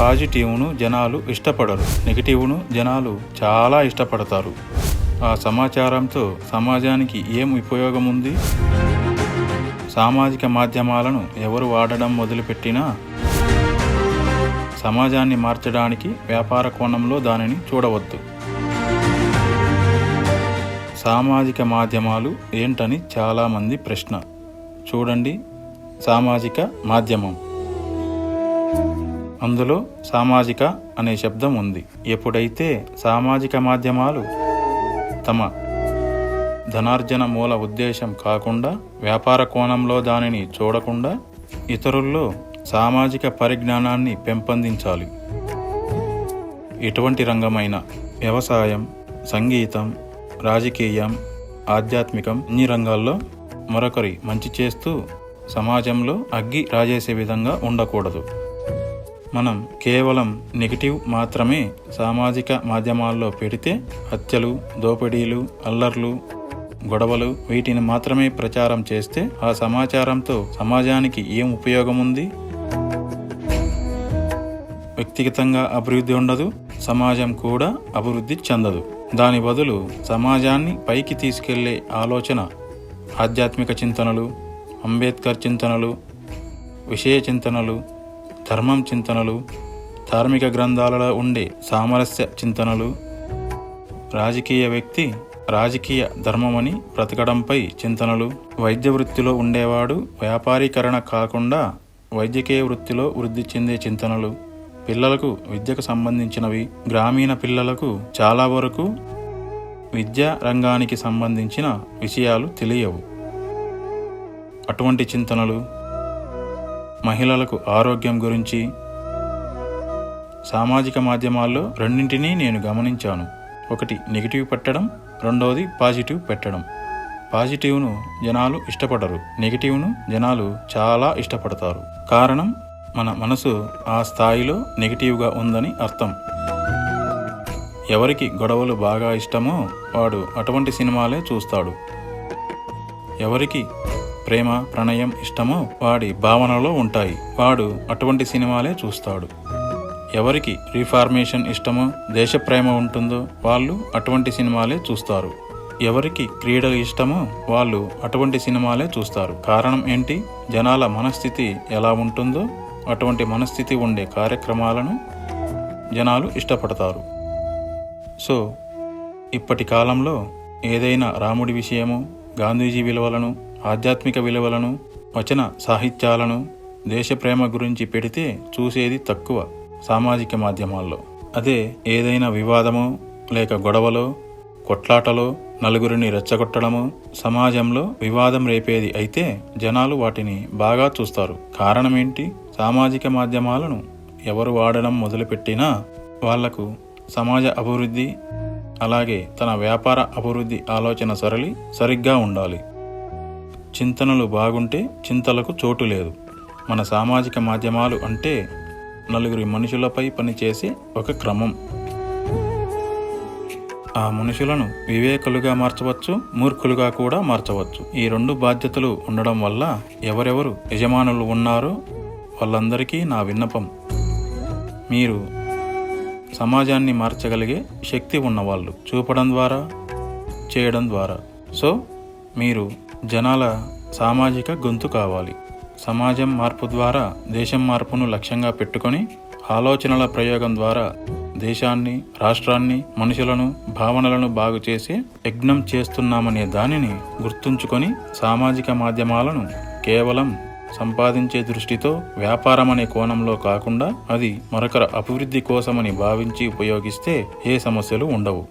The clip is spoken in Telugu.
పాజిటివ్ను జనాలు ఇష్టపడరు. నెగిటివ్ను జనాలు చాలా ఇష్టపడతారు. ఆ సమాచారంతో సమాజానికి ఏం ఉపయోగం ఉంది సామాజిక మాధ్యమాలను ఎవరు వాడడం మొదలుపెట్టినా సమాజాన్ని మార్చడానికి వ్యాపార కోణంలో దానిని చూడవద్దు. సామాజిక మాధ్యమాలు ఏంటని చాలామంది ప్రశ్న. చూడండి సామాజిక మాధ్యమం. అందులో సామాజిక అనే శబ్దం ఉంది. ఎప్పుడైతే సామాజిక మాధ్యమాలు తమ ధనార్జన మూల ఉద్దేశం కాకుండా వ్యాపార కోణంలో దానిని చూడకుండా ఇతరుల్లో సామాజిక పరిజ్ఞానాన్ని పెంపొందించాలి. ఎటువంటి రంగమైన వ్యవసాయం సంగీతం రాజకీయం ఆధ్యాత్మికం ఇన్ని రంగాల్లో మరొకరి మంచి చేస్తూ సమాజంలో అగ్గి రాజేసే విధంగా ఉండకూడదు. మనం కేవలం నెగిటివ్ మాత్రమే సామాజిక మాధ్యమాల్లో పెడితే హత్యలు దోపిడీలు అల్లర్లు గొడవలు వీటిని మాత్రమే ప్రచారం చేస్తే ఆ సమాచారంతో సమాజానికి ఏం ఉపయోగం ఉంది వ్యక్తిగతంగా అభివృద్ధి ఉండదు సమాజం కూడా అభివృద్ధి చెందదు. దాని బదులు సమాజాన్ని పైకి తీసుకెళ్ళే ఆలోచన ఆధ్యాత్మిక చింతనలు అంబేద్కర్ చింతనలు విషయ చింతనలు ధర్మం చింతనలు ధార్మిక గ్రంథాలలో ఉండే సామరస్య చింతనలు. రాజకీయ వ్యక్తి రాజకీయ ధర్మమని బ్రతకడంపై చింతనలు. వైద్య వృత్తిలో ఉండేవాడు వ్యాపారీకరణ కాకుండా వైద్యకీయ వృత్తిలో వృద్ధి చెందే చింతనలు. పిల్లలకు విద్యకు సంబంధించినవి. గ్రామీణ పిల్లలకు చాలా వరకు విద్యా రంగానికి సంబంధించిన విషయాలు తెలియవు. అటువంటి చింతనలు మహిళలకు ఆరోగ్యం గురించి సామాజిక మాధ్యమాల్లో రెండింటినీ నేను గమనించాను. ఒకటి నెగిటివ్ పెట్టడం రెండవది పాజిటివ్ పెట్టడం. పాజిటివ్ను జనాలు ఇష్టపడరు. నెగిటివ్ను జనాలు చాలా ఇష్టపడతారు. కారణం మన మనసు ఆ స్థాయిలో నెగిటివ్గా ఉందని అర్థం. ఎవరికి గొడవలు బాగా ఇష్టమో వాడు అటువంటి సినిమాలే చూస్తాడు. ఎవరికి ప్రేమ ప్రణయం ఇష్టమో వాడి భావనలో ఉంటాయి. వాడు అటువంటి సినిమాలే చూస్తాడు. ఎవరికి రీఫార్మేషన్ ఇష్టమో దేశప్రేమ ఉంటుందో వాళ్ళు అటువంటి సినిమాలే చూస్తారు. ఎవరికి క్రీడలు ఇష్టమో వాళ్ళు అటువంటి సినిమాలే చూస్తారు. కారణం ఏంటి? జనాల మనస్థితి ఎలా ఉంటుందో అటువంటి మనస్థితి ఉండే కార్యక్రమాలను జనాలు ఇష్టపడతారు. సో ఇప్పటి కాలంలో ఏదైనా రాముడి విషయము గాంధీజీ విలువలను ఆధ్యాత్మిక విలువలను వచన సాహిత్యాలను దేశ ప్రేమ గురించి పెడితే చూసేది తక్కువ సామాజిక మాధ్యమాల్లో. అదే ఏదైనా వివాదమో లేక గొడవలో కొట్లాటలో నలుగురిని రెచ్చగొట్టడము సమాజంలో వివాదం రేపేది అయితే జనాలు వాటిని బాగా చూస్తారు. కారణం ఏంటి సామాజిక మాధ్యమాలను ఎవరు వాడడం మొదలుపెట్టినా వాళ్ళకు సమాజ అభివృద్ధి అలాగే తన వ్యాపార అభివృద్ధి ఆలోచన సరళి సరిగ్గా ఉండాలి. చింతనలు బాగుంటే చింతలకు చోటు లేదు. మన సామాజిక మాధ్యమాలు అంటే నలుగురి మనుషులపై పనిచేసే ఒక క్రమం. ఆ మనుషులను వివేకులుగా మార్చవచ్చు మూర్ఖులుగా కూడా మార్చవచ్చు. ఈ రెండు బాధ్యతలు ఉండడం వల్ల ఎవరెవరు యజమానులు ఉన్నారో వాళ్ళందరికీ నా విన్నపం. మీరు సమాజాన్ని మార్చగలిగే శక్తి ఉన్నవాళ్ళు. చూపడం ద్వారా చేయడం ద్వారా. సో మీరు జనాల సామాజిక గొంతు కావాలి. సమాజం మార్పు ద్వారా దేశం మార్పును లక్ష్యంగా పెట్టుకొని ఆలోచనల ప్రయోగం ద్వారా దేశాన్ని రాష్ట్రాన్ని మనుషులను భావనలను బాగు చేసి యజ్ఞం చేస్తున్నామనే దానిని గుర్తుంచుకొని సామాజిక మాధ్యమాలను కేవలం సంపాదించే దృష్టితో వ్యాపారం అనే కోణంలో కాకుండా అది మరొకర అభివృద్ధి కోసమని భావించి ఉపయోగిస్తే ఏ సమస్యలు ఉండవు.